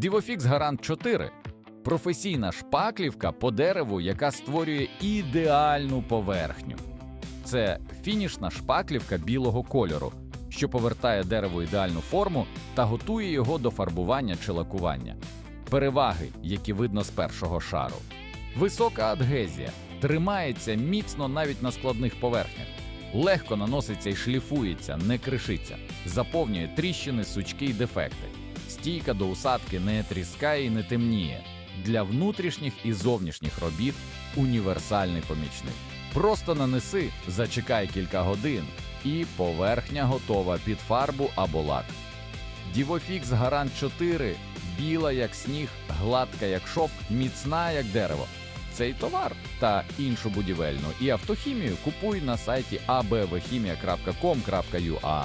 Divofix Гарант 4 професійна шпаклівка по дереву, яка створює ідеальну поверхню. Це фінішна шпаклівка білого кольору, що повертає дереву ідеальну форму та готує його до фарбування чи лакування. Переваги, які видно з першого шару. Висока адгезія тримається міцно навіть на складних поверхнях. Легко наноситься і шліфується, не кришиться, заповнює тріщини, сучки й дефекти. Стійка до усадки не тріскає і не темніє. Для внутрішніх і зовнішніх робіт універсальний помічник. Просто нанеси, зачекай кілька годин, і поверхня готова під фарбу або лак. Divofix Гарант 4 біла як сніг, гладка як шовк, міцна як дерево. Цей товар та іншу будівельну і автохімію купуй на сайті abvchimia.com.ua.